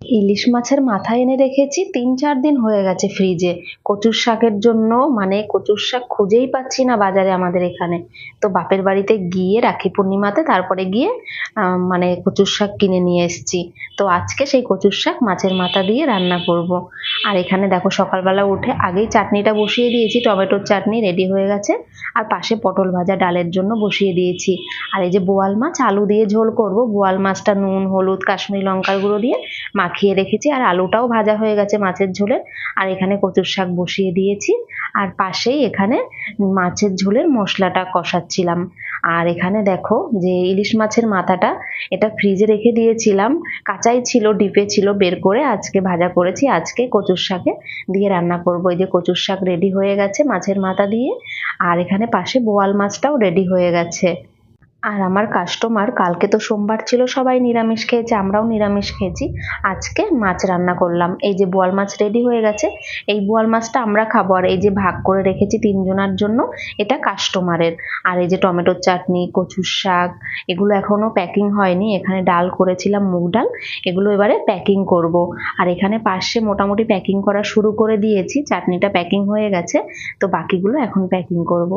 ইলিশ মাছের মাথা এনে রেখেছি, তিন চার দিন হয়ে গেছে ফ্রিজে কচুর শাকের জন্য মানে কচুর শাক খুঁজেই পাচ্ছি না বাজারে আমাদের এখানে। তো বাপের বাড়িতে গিয়ে রাখি পূর্ণিমাতে, তারপরে গিয়ে মানে কচুর শাক কিনে নিয়ে এসেছি। তো আজকে সেই কচুর শাক মাছের মাথা দিয়ে রান্না করব। আর এখানে দেখো সকালবেলা উঠে আগেই চাটনিটা বসিয়ে দিয়েছি, টমেটোর চাটনি রেডি হয়ে গেছে। আর পাশে পটল ভাজা ডালের জন্য বসিয়ে দিয়েছি। আর এই যে বোয়াল মাছ, আলু দিয়ে ঝোল করব। বোয়াল মাছটা নুন, হলুদ, কাশ্মীরি লঙ্কার গুঁড়ো দিয়ে মাখিয়ে রেখেছি আর আলুটাও ভাজা হয়ে গেছে মাছের ঝোলের আর এখানে কচুর শাক বসিয়ে দিয়েছি। আর পাশেই এখানে মাছের ঝোলের মশলাটা কষাচ্ছিলাম। আর এখানে দেখো যে ইলিশ মাছের মাথাটা এটা ফ্রিজে রেখে দিয়েছিলাম। কাঁচাই ছিল, ডিপে ছিল, বের করে আজকে ভাজা করেছি। আজকে কচুর শাকে দিয়ে রান্না করব। এই যে কচুর শাক রেডি হয়ে গেছে মাছের মাথা দিয়ে। আর এখানে পাশে বোয়াল মাছটাও রেডি হয়ে গেছে। আর আমার কাস্টমার কালকে তো সোমবার ছিল, সবাই নিরামিষ খেয়েছে, আমরাও নিরামিষ খেয়েছি। আজকে মাছ রান্না করলাম। এই যে বোয়াল মাছ রেডি হয়ে গেছে, এই বোয়াল মাছটা আমরা খাব। আর এই যে ভাগ করে রেখেছি তিনজনার জন্য, এটা কাস্টমারের আর এই যে টমেটোর চাটনি, কচুর শাক, এগুলো এখনও প্যাকিং হয়নি। এখানে ডাল করেছিলাম, মুগ ডাল, এগুলো এবারে প্যাকিং করব। আর এখানে পাশে মোটামুটি প্যাকিং করা শুরু করে দিয়েছি, চাটনিটা প্যাকিং হয়ে গেছে, তো বাকিগুলো এখন প্যাকিং করব।